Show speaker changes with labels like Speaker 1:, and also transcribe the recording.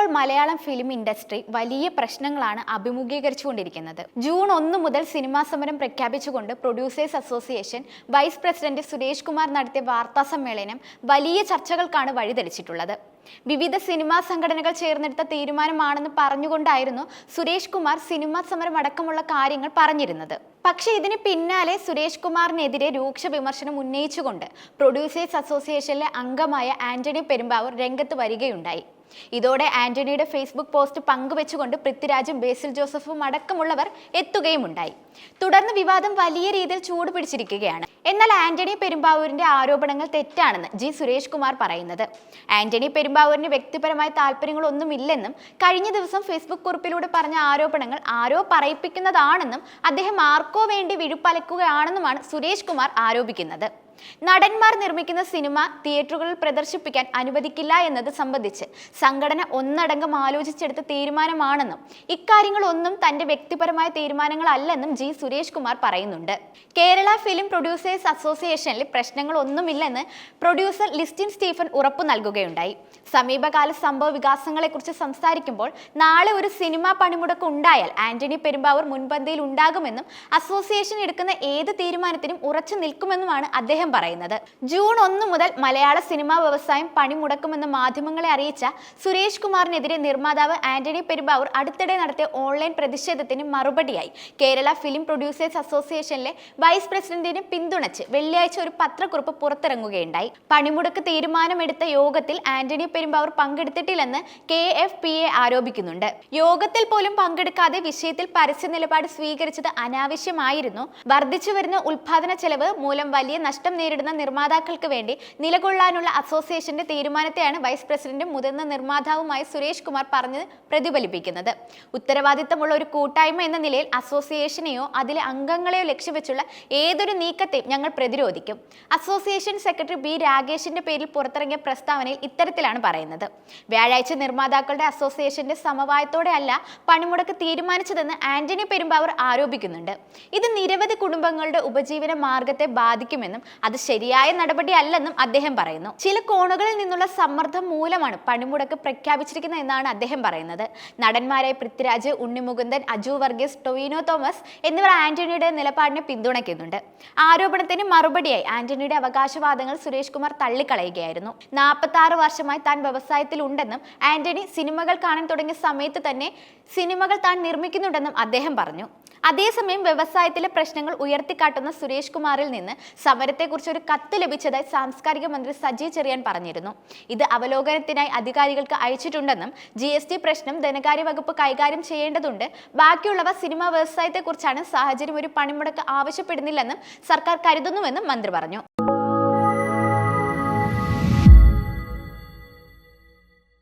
Speaker 1: ഇപ്പോൾ Malayalam film industry വലിയ പ്രശ്നങ്ങളാണ് അഭിമുഖീകരിച്ചുകൊണ്ടിരിക്കുന്നത്. ജൂൺ ഒന്ന് മുതൽ സിനിമാ സമരം പ്രഖ്യാപിച്ചുകൊണ്ട് producers association vice president Suresh Kumar നടത്തിയ വാർത്താ സമ്മേളനം വലിയ ചർച്ചകൾക്കാണ് വഴിതെളിച്ചിട്ടുള്ളത്. വിവിധ സിനിമാ സംഘടനകൾ ചേർന്നെടുത്ത തീരുമാനമാണെന്ന് പറഞ്ഞുകൊണ്ടായിരുന്നു സുരേഷ് കുമാർ സിനിമാ സമരം അടക്കമുള്ള കാര്യങ്ങൾ പറഞ്ഞിരുന്നത്. പക്ഷേ ഇതിന് പിന്നാലെ സുരേഷ് കുമാറിനെതിരെ രൂക്ഷ വിമർശനം ഉന്നയിച്ചുകൊണ്ട് പ്രൊഡ്യൂസേഴ്സ് അസോസിയേഷനിലെ അംഗമായ ആന്റണി പെരുമ്പാവൂർ രംഗത്ത് വരികയുണ്ടായി. ഇതോടെ ആന്റണിയുടെ ഫേസ്ബുക്ക് പോസ്റ്റ് പങ്കുവെച്ചുകൊണ്ട് പൃഥ്വിരാജും ബേസിൽ ജോസഫും അടക്കമുള്ളവർ എത്തുകയുമുണ്ടായി. തുടർന്ന് വിവാദം വലിയ രീതിയിൽ ചൂട് പിടിച്ചിരിക്കുകയാണ് എന്നാൽ ആന്റണി പെരുമ്പാവൂരിന്റെ ആരോപണങ്ങൾ തെറ്റാണെന്ന് ജി സുരേഷ് കുമാർ പറയുന്നത്. ആന്റണി പെരുമ്പാവൂരിന് വ്യക്തിപരമായ താല്പര്യങ്ങളൊന്നുമില്ലെന്നും കഴിഞ്ഞ ദിവസം ഫേസ്ബുക്ക് കുറിപ്പിലൂടെ പറഞ്ഞ ആരോപണങ്ങൾ ആരോ പറയിപ്പിക്കുന്നതാണെന്നും അദ്ദേഹം ആർക്കോ വേണ്ടി വിഴുപ്പലക്കുകയാണെന്നുമാണ് സുരേഷ് കുമാർ ആരോപിക്കുന്നത്. നടന്മാർ നിർമ്മിക്കുന്ന സിനിമ തിയേറ്ററുകളിൽ പ്രദർശിപ്പിക്കാൻ അനുവദിക്കില്ല എന്നത് സംബന്ധിച്ച് സംഘടന ഒന്നടങ്കം ആലോചിച്ചെടുത്ത തീരുമാനമാണെന്നും ഇക്കാര്യങ്ങളൊന്നും തന്റെ വ്യക്തിപരമായ തീരുമാനങ്ങളല്ലെന്നും ജി സുരേഷ് കുമാർ പറയുന്നുണ്ട്. കേരള ഫിലിം പ്രൊഡ്യൂസേഴ്സ് അസോസിയേഷനിൽ പ്രശ്നങ്ങളൊന്നുമില്ലെന്ന് പ്രൊഡ്യൂസർ ലിസ്റ്റിൻ സ്റ്റീഫൻ ഉറപ്പു നൽകുകയുണ്ടായി. സമീപകാല സംഭവ വികാസങ്ങളെക്കുറിച്ച് സംസാരിക്കുമ്പോൾ നാളെ ഒരു സിനിമാ പണിമുടക്ക് ഉണ്ടായാൽ ആന്റണി പെരുമ്പാവൂർ മുൻപന്തിയിൽ ഉണ്ടാകുമെന്നും അസോസിയേഷൻ എടുക്കുന്ന ഏത് തീരുമാനത്തിനും ഉറച്ചു നിൽക്കുമെന്നുമാണ് അദ്ദേഹം പറയുന്നത്. ജൂൺ ഒന്ന് മുതൽ മലയാള സിനിമാ വ്യവസായം പണിമുടക്കുമെന്ന് മാധ്യമങ്ങളെ അറിയിച്ച സുരേഷ് കുമാറിനെതിരെ നിർമ്മാതാവ് ആന്റണി പെരുമ്പാവൂർ അടുത്തിടെ നടത്തിയ ഓൺലൈൻ പ്രതിഷേധത്തിന് മറുപടിയായി. കേരള ഫിലിം പ്രൊഡ്യൂസേഴ്സ് അസോസിയേഷനിലെ വൈസ് പ്രസിഡന്റിനെ പിന്തുണച്ച് വെള്ളിയാഴ്ച ഒരു പത്രക്കുറിപ്പ് പുറത്തിറങ്ങുകയുണ്ടായി. പണിമുടക്ക് തീരുമാനമെടുത്ത യോഗത്തിൽ ആന്റണി പെരുമ്പാവൂർ പങ്കെടുത്തിട്ടില്ലെന്ന് കെ എഫ് പി എ ആരോപിക്കുന്നുണ്ട്. യോഗത്തിൽ പോലും പങ്കെടുക്കാതെ വിഷയത്തിൽ പരസ്യ നിലപാട് സ്വീകരിച്ചത് അനാവശ്യമായിരുന്നു. വർദ്ധിച്ചു വരുന്ന ഉൽപാദന ചെലവ് മൂലം വലിയ നഷ്ടം നേരിടുന്ന നിർമ്മാതാക്കൾക്ക് വേണ്ടി നിലകൊള്ളാനുള്ള അസോസിയേഷന്റെ തീരുമാനത്തെയാണ് വൈസ് പ്രസിഡന്റും മുതിർന്ന നിർമ്മാതാവുമായി സുരേഷ് കുമാർ പറഞ്ഞ് പ്രതിഫലിപ്പിക്കുന്നത്. ഉത്തരവാദിത്തമുള്ള ഒരു കൂട്ടായ്മ എന്ന നിലയിൽ അസോസിയേഷനെയോ അതിലെ അംഗങ്ങളെയോ ലക്ഷ്യവെച്ചുള്ള ഏതൊരു നീക്കത്തെയും ഞങ്ങൾ പ്രതിരോധിക്കും. അസോസിയേഷൻ സെക്രട്ടറി ബി രാഗേഷിന്റെ പേരിൽ പുറത്തിറങ്ങിയ പ്രസ്താവനയിൽ ഇത്തരത്തിലാണ് പറയുന്നത്. വ്യാഴാഴ്ച നിർമ്മാതാക്കളുടെ അസോസിയേഷന്റെ സമവായത്തോടെ അല്ല പണിമുടക്ക് തീരുമാനിച്ചതെന്ന് ആന്റണി പെരുമ്പാവൂർ ആരോപിക്കുന്നുണ്ട്. ഇത് നിരവധി കുടുംബങ്ങളുടെ ഉപജീവന മാർഗത്തെ ബാധിക്കുമെന്നും അത് ശരിയായ നടപടിയല്ലെന്നും അദ്ദേഹം പറയുന്നു. ചില കോണുകളിൽ നിന്നുള്ള സമ്മർദ്ദം മൂലമാണ് പണിമുടക്ക് പ്രഖ്യാപിച്ചിരിക്കുന്നത് എന്നാണ് അദ്ദേഹം പറയുന്നത്. നടന്മാരായ പൃഥ്വിരാജ് ഉണ്ണിമുകുന്ദൻ അജു വർഗീസ് ടൊവിനോ തോമസ് എന്നിവർ ആന്റണിയുടെ നിലപാടിനെ പിന്തുണയ്ക്കുന്നുണ്ട്. ആരോപണത്തിന് മറുപടിയായി ആന്റണിയുടെ അവകാശവാദങ്ങൾ സുരേഷ് കുമാർ തള്ളിക്കളയുകയായിരുന്നു. നാൽപ്പത്തി ആറ് വർഷമായി താൻ വ്യവസായത്തിൽ ഉണ്ടെന്നും ആന്റണി സിനിമകൾ കാണാൻ തുടങ്ങിയ സമയത്ത് തന്നെ സിനിമകൾ താൻ നിർമ്മിക്കുന്നുണ്ടെന്നും അദ്ദേഹം പറഞ്ഞു. അതേസമയം വ്യവസായത്തിലെ പ്രശ്നങ്ങൾ ഉയർത്തിക്കാട്ടുന്ന സുരേഷ് കുമാറിൽ നിന്ന് സമരത്തെക്കുറിച്ച് ഒരു കത്ത് ലഭിച്ചതായി സാംസ്കാരിക മന്ത്രി സജി ചെറിയാൻ പറഞ്ഞിരുന്നു. ഇത് അവലോകനത്തിനായി അധികാരികൾക്ക് അയച്ചിട്ടുണ്ടെന്നും ജി എസ് ടി പ്രശ്നം ധനകാര്യ വകുപ്പ് കൈകാര്യം ചെയ്യേണ്ടതുണ്ട്. ബാക്കിയുള്ളവ സിനിമാ വ്യവസായത്തെക്കുറിച്ചാണ് സാഹചര്യം ഒരു പണിമുടക്ക് ആവശ്യപ്പെടുന്നില്ലെന്നും സർക്കാർ കരുതുന്നുവെന്നും മന്ത്രി പറഞ്ഞു.